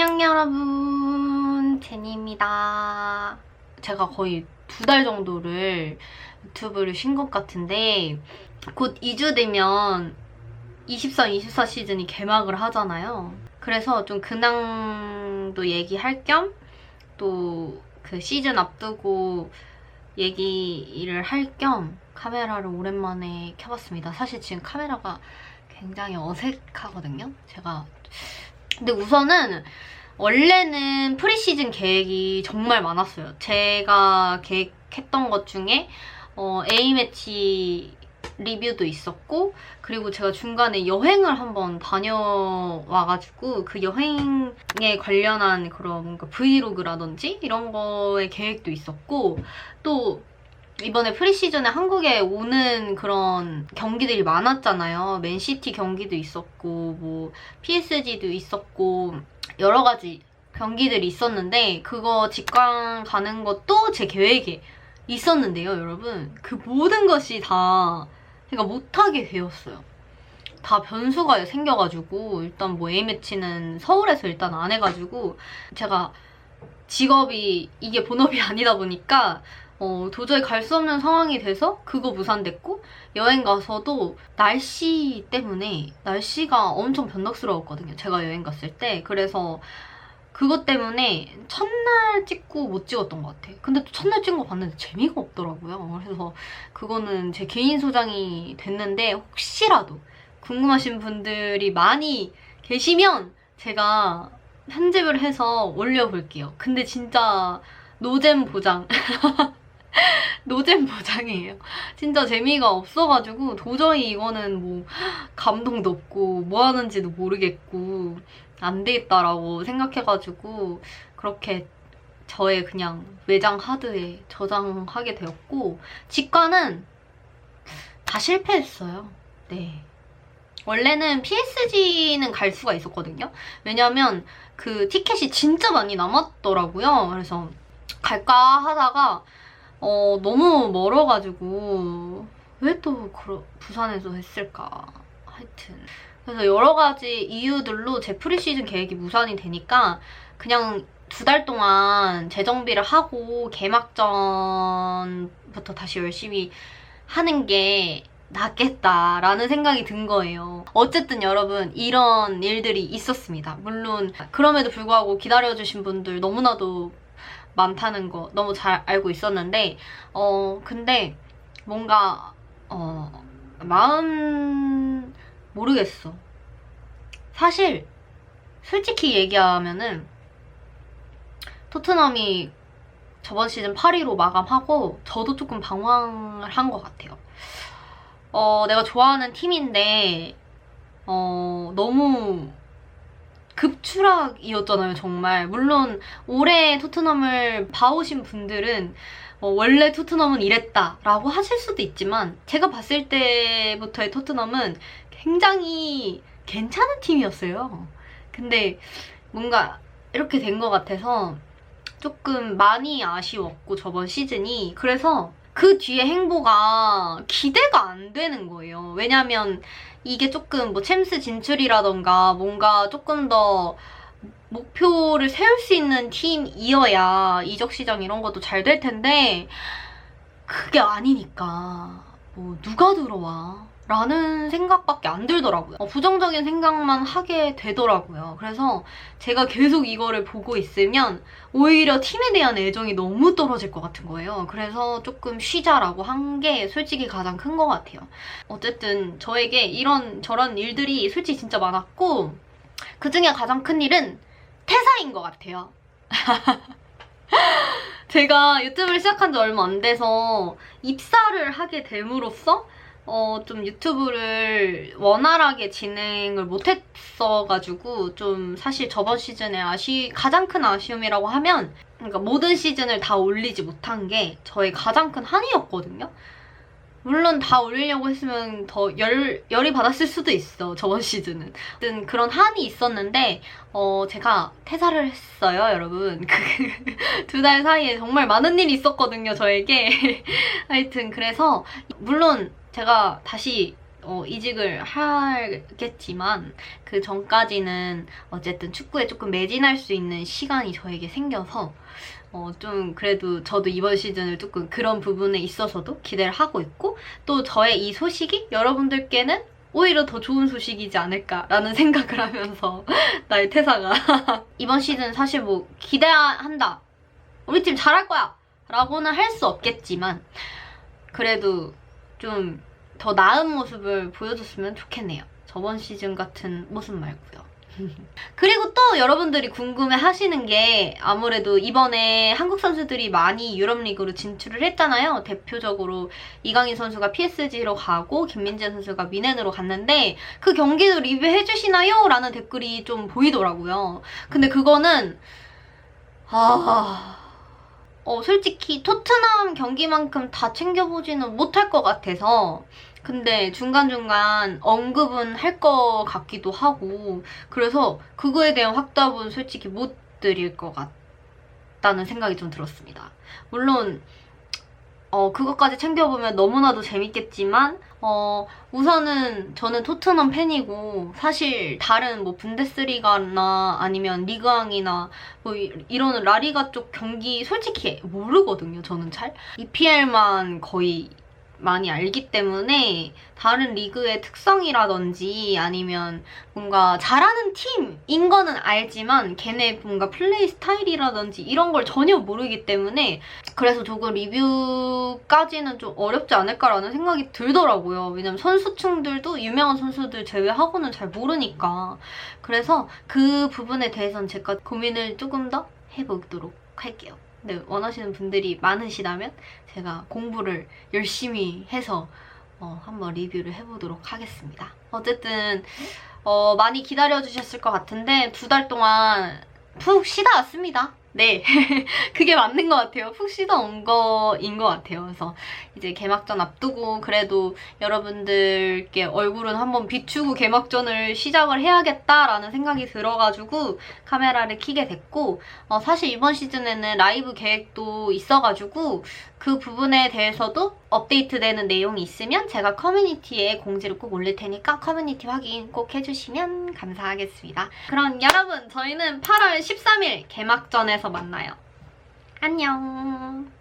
안녕 여러분. 제니입니다. 제가 거의 두 달 정도를 유튜브를 쉰 것 같은데 곧 2주 되면 23, 24 시즌이 개막을 하잖아요. 그래서 좀 근황도 얘기할 겸 또 그 시즌 앞두고 얘기를 할 겸 카메라를 오랜만에 켜봤습니다. 사실 지금 카메라가 굉장히 어색하거든요. 제가 근데 우선은 원래는 프리시즌 계획이 정말 많았어요. 제가 계획했던 것 중에 어, A매치 리뷰도 있었고 그리고 제가 중간에 여행을 한번 다녀와가지고 그 여행에 관련한 그런 뭔가 브이로그라든지 이런 거에 계획도 있었고 또 이번에 프리시즌에 한국에 오는 그런 경기들이 많았잖아요. 맨시티 경기도 있었고, 뭐, PSG도 있었고, 여러 가지 경기들이 있었는데, 그거 직관 가는 것도 제 계획에 있었는데요, 여러분. 그 모든 것이 다 제가 못하게 되었어요. 다 변수가 생겨가지고, 일단 뭐 A매치는 서울에서 일단 안 해가지고, 제가 직업이 이게 본업이 아니다 보니까, 어, 도저히 갈 수 없는 상황이 돼서 그거 무산됐고 여행 가서도 날씨 때문에 날씨가 엄청 변덕스러웠거든요. 제가 여행 갔을 때. 그래서 그것 때문에 첫날 찍고 못 찍었던 것 같아요. 근데 또 첫날 찍은 거 봤는데 재미가 없더라고요. 그래서 그거는 제 개인 소장이 됐는데 혹시라도 궁금하신 분들이 많이 계시면 제가 편집을 해서 올려볼게요. 근데 진짜 노잼 보장. 노잼 보장이에요. 진짜 재미가 없어가지고 도저히 이거는 뭐 감동도 없고 뭐 하는지도 모르겠고 안 되겠다라고 생각해가지고 그렇게 저의 그냥 외장 하드에 저장하게 되었고 직관은 다 실패했어요. 네. 원래는 PSG는 갈 수가 있었거든요. 왜냐면 그 티켓이 진짜 많이 남았더라고요. 그래서 갈까 하다가 어, 너무 멀어가지고 왜 또 부산에서 했을까 하여튼 그래서 여러 가지 이유들로 제 프리시즌 계획이 무산이 되니까 그냥 두 달 동안 재정비를 하고 개막전부터 다시 열심히 하는 게 낫겠다라는 생각이 든 거예요. 어쨌든 여러분 이런 일들이 있었습니다. 물론 그럼에도 불구하고 기다려주신 분들 너무나도 많다는 거 너무 잘 알고 있었는데 어 근데 뭔가 어 마음 모르겠어. 사실 솔직히 얘기하면은 토트넘이 저번 시즌 8위로 마감하고 저도 조금 방황을 한 것 같아요. 어, 내가 좋아하는 팀인데 어, 너무 급추락이었잖아요, 정말. 물론 올해 토트넘을 봐오신 분들은 어, 원래 토트넘은 이랬다 라고 하실 수도 있지만 제가 봤을 때부터의 토트넘은 굉장히 괜찮은 팀이었어요. 근데 뭔가 이렇게 된 것 같아서 조금 많이 아쉬웠고 저번 시즌이 그래서 그 뒤에 행보가 기대가 안 되는 거예요. 왜냐면 이게 조금 뭐 챔스 진출이라던가 뭔가 조금 더 목표를 세울 수 있는 팀이어야 이적 시장 이런 것도 잘 될 텐데 그게 아니니까 뭐 누가 들어와 라는 생각밖에 안 들더라고요. 어, 부정적인 생각만 하게 되더라고요. 그래서 제가 계속 이거를 보고 있으면 오히려 팀에 대한 애정이 너무 떨어질 것 같은 거예요. 그래서 조금 쉬자라고 한 게 솔직히 가장 큰 것 같아요. 어쨌든 저에게 이런 저런 일들이 솔직히 진짜 많았고 그 중에 가장 큰 일은 퇴사인 것 같아요. 제가 유튜브를 시작한 지 얼마 안 돼서 입사를 하게 됨으로써 어, 좀 유튜브를 원활하게 진행을 못했어가지고 좀 사실 저번 시즌에 아쉬 가장 큰 아쉬움이라고 하면 그러니까 모든 시즌을 다 올리지 못한 게 저의 가장 큰 한이었거든요. 물론 다 올리려고 했으면 더 열, 열이 받았을 수도 있어 저번 시즌은. 어쨌든 그런 한이 있었는데 어 제가 퇴사를 했어요 여러분. 그 두 달 사이에 정말 많은 일이 있었거든요 저에게. 하여튼 그래서 물론 제가 다시 어, 이직을 하겠지만 그 전까지는 어쨌든 축구에 조금 매진할 수 있는 시간이 저에게 생겨서 어, 좀 그래도 저도 이번 시즌을 조금 그런 부분에 있어서도 기대를 하고 있고 또 저의 이 소식이 여러분들께는 오히려 더 좋은 소식이지 않을까라는 생각을 하면서 나의 퇴사가. 이번 시즌 사실 뭐 기대한다. 우리 팀 잘할 거야. 라고는 할 수 없겠지만 그래도 좀 더 나은 모습을 보여줬으면 좋겠네요. 저번 시즌 같은 모습 말고요. 그리고 또 여러분들이 궁금해 하시는 게 아무래도 이번에 한국 선수들이 많이 유럽 리그로 진출을 했잖아요. 대표적으로 이강인 선수가 PSG로 가고 김민재 선수가 미넨으로 갔는데 그 경기도 리뷰해 주시나요? 라는 댓글이 좀 보이더라고요. 근데 그거는 아 어, 솔직히 토트넘 경기만큼 다 챙겨보지는 못할 것 같아서 근데 중간중간 언급은 할 것 같기도 하고 그래서 그거에 대한 확답은 솔직히 못 드릴 것 같다는 생각이 좀 들었습니다. 물론 어, 그것까지 챙겨보면 너무나도 재밌겠지만, 어, 우선은 저는 토트넘 팬이고, 사실 다른 뭐 분데스리가나 아니면 리그왕이나 뭐 이- 이런 라리가 쪽 경기 솔직히 모르거든요, 저는 잘. EPL만 거의 많이 알기 때문에 다른 리그의 특성이라든지 아니면 뭔가 잘하는 팀인 거는 알지만 걔네 뭔가 플레이 스타일이라든지 이런 걸 전혀 모르기 때문에 그래서 조금 리뷰까지는 좀 어렵지 않을까라는 생각이 들더라고요. 왜냐면 선수층들도 유명한 선수들 제외하고는 잘 모르니까. 그래서 그 부분에 대해서는 제가 고민을 조금 더 해보도록 할게요. 네, 원하시는 분들이 많으시다면 제가 공부를 열심히 해서 어, 한번 리뷰를 해보도록 하겠습니다. 어쨌든 어, 많이 기다려주셨을 것 같은데 두 달 동안 푹 쉬다 왔습니다. 네, 그게 맞는 것 같아요. 푹온 거인 것 같아요. 그래서 이제 개막전 앞두고 그래도 여러분들께 얼굴은 한번 비추고 개막전을 시작을 해야겠다라는 생각이 들어가지고 카메라를 켜게 됐고 어, 사실 이번 시즌에는 라이브 계획도 있어가지고 그 부분에 대해서도 업데이트되는 내용이 있으면 제가 커뮤니티에 공지를 꼭 올릴 테니까 커뮤니티 확인 꼭 해주시면 감사하겠습니다. 그럼 여러분 저희는 8월 13일 개막전 에서 만나요. 안녕.